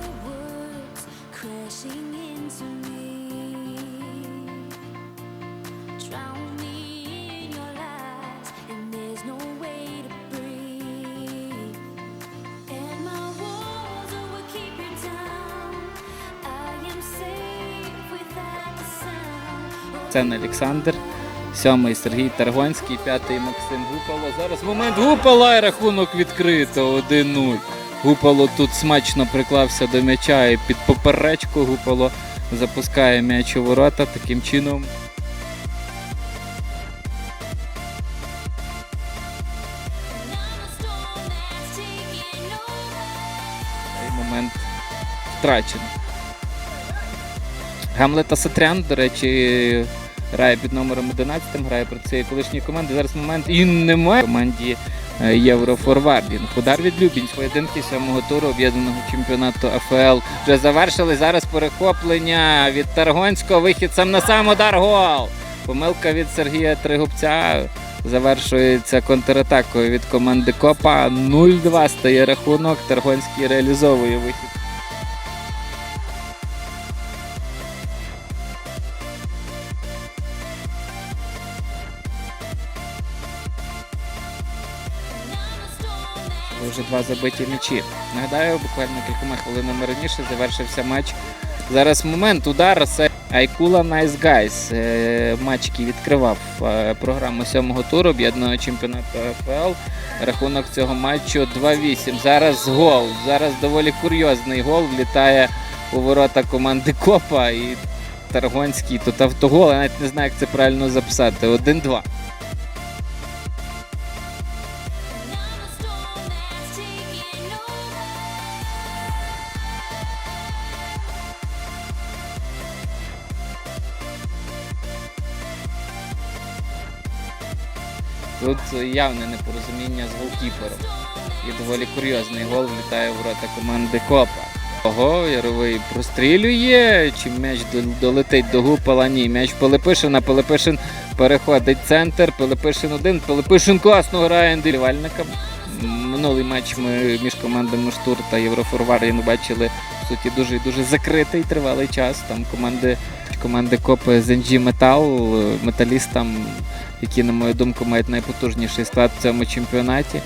oh. Це Олександр. Сьомий Сергій Таргонський, п'ятий Максим Гупало. Зараз момент Гупала і рахунок відкрито 1-0. Гупало тут смачно приклався до м'яча і під поперечку Гупало запускає м'яч у ворота. Таким чином цей момент втрачено. Гамлета Сатрян, до речі, грає під номером 11, грає проти цієї колишньої команди. Зараз момент і немає команді Єврофорвардінг. Удар від Любінь. Поєдинки сьомого туру об'єднаного чемпіонату АФЛ вже завершили. Зараз перехоплення від Таргонського. Вихід сам на сам удар гол. Помилка від Сергія Тригубця. Завершується контратакою від команди Копа. 0-2 стає рахунок. Таргонський реалізовує вихід. Вже два забиті м'ячі. Нагадаю, буквально кількома хвилинами раніше завершився матч. Зараз момент удар це Айкула Nice Guys. Е, Матч, який відкривав е, програму сьомого туру об'єднаного чемпіонату АФЛ. Рахунок цього матчу 2-8. Зараз гол. Зараз доволі курйозний гол. Влітає у ворота команди Копа і Таргонський. Тут автогол. Я навіть не знаю, як це правильно записати. 1-2. Тут явне непорозуміння з голкіпером. І доволі курйозний гол влітає в ворота команди Копа. Ого, Яровий прострілює, чи м'яч долетить до Гупала? Ні, м'яч Пилипишина, Пилипишин переходить центр, Пилипишин один, Пилипишин класно грає індивідуальника. Минулий матч ми між командами Штур та Єврофорвард ми бачили в суті дуже дуже закритий тривалий час. Там команди, команди Копи з Метал, металіст там які, на мою думку, мають найпотужніший склад в цьому чемпіонаті.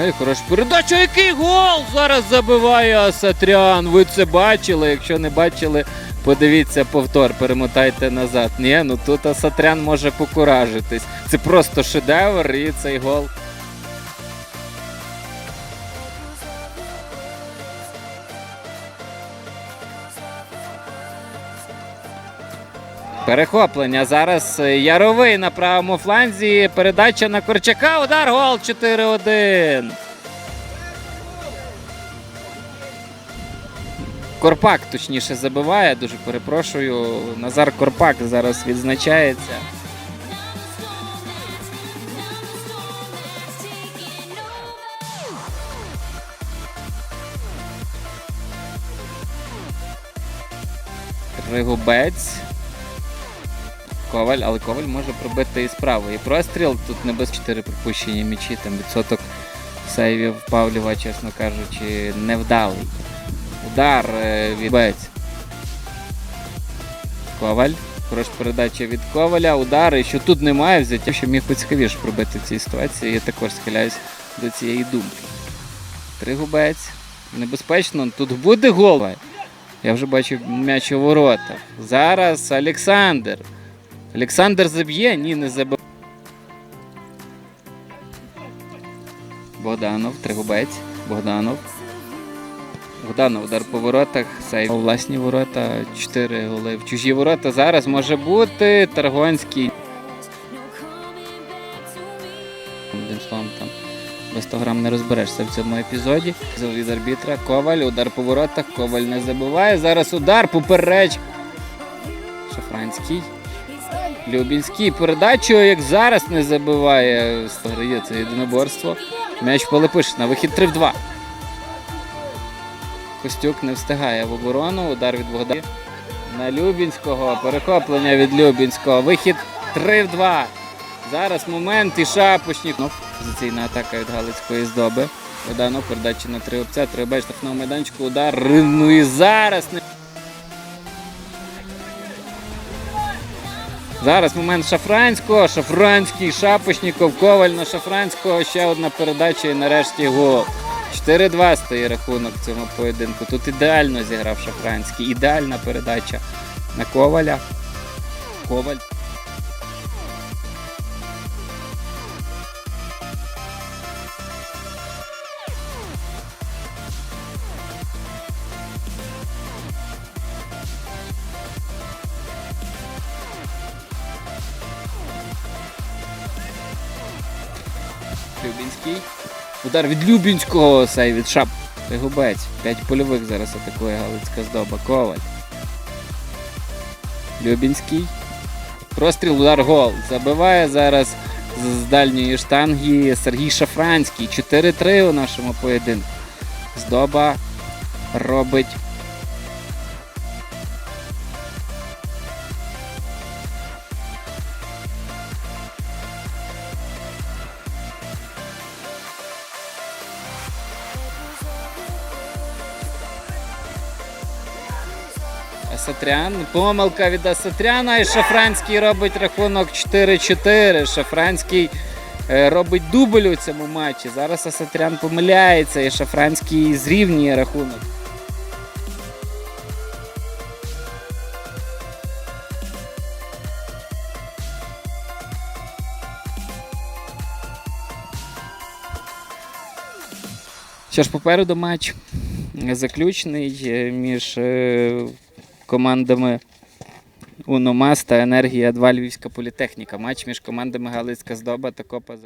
Ой, хороша передача, який гол! Зараз забиває Асатрян. Ви це бачили? Якщо не бачили, подивіться повтор, перемотайте назад. Ні, ну тут Асатрян може покуражитись. Це просто шедевр і цей гол. Перехоплення. Зараз е, Яровий на правому фланзі. Передача на Корчака. Удар гол 4-1. Корпак точніше забиває. Дуже перепрошую. Назар Корпак зараз відзначається. Ригубець. Коваль, але Коваль може пробити і справа. І простріл тут не без 4 пропущені м'ячі, там відсоток сейвів Павлєва, чесно кажучи, невдалий. Удар е, від. Коваль. Хороша передача від Коваля. Удар, і що тут немає взяття, що міг поцікавіше пробити в цій ситуації. Я також схиляюсь до цієї думки. Тригубець. Небезпечно, тут буде гол. Я вже бачив м'яч у воротах. Зараз Олександр. Олександр заб'є, ні, не забив. Богданов, Тригубець, Богданов. Богданов, удар по воротах, сейв власні ворота, 4 голи в чужі ворота. Зараз може бути Таргонський. Одним словом, там без 100 грам не розберешся в цьому епізоді. Від арбітра. Коваль, удар по воротах, Коваль не забиває. Зараз удар попереч. Шафранський. Любінський передачу, як зараз не забиває. Стограє це єдиноборство. М'яч Полипиш на вихід 3 в 2. Костюк не встигає в оборону. Удар від Богдана. На Любінського. Перехоплення від Любінського. Вихід 3 в 2. Зараз момент і Шапошнік. Ну, позиційна атака від Галицької здоби. Богданов передача на три обця, три беч штрафного майданчику, удар. Ну і зараз не. Зараз момент Шафранського, Шафранський, шапочніков, Коваль на Шафранського, ще одна передача і нарешті гол. 4-2 стає рахунок цьому поєдинку. Тут ідеально зіграв Шафранський. Ідеальна передача на Коваля. Коваль. Любінський. Удар від Любінського, сей від Шап. Губець. П'ять польових зараз атакує Галицька здоба. Коваль. Любінський. Простріл, удар гол. Забиває зараз з дальньої штанги Сергій Шафранський. 4-3 у нашому поєдинку. Здоба робить. Асатрян. Помилка від Асатряна. І Шафранський робить рахунок 4-4. Шафранський е, робить дубль у цьому матчі. Зараз Асатрян помиляється і Шафранський зрівнює рахунок. Що ж, попереду матч заключний е, між е, командами Уномас та Енергія 2 Львівська політехніка. Матч між командами Галицька Здоба та Копа.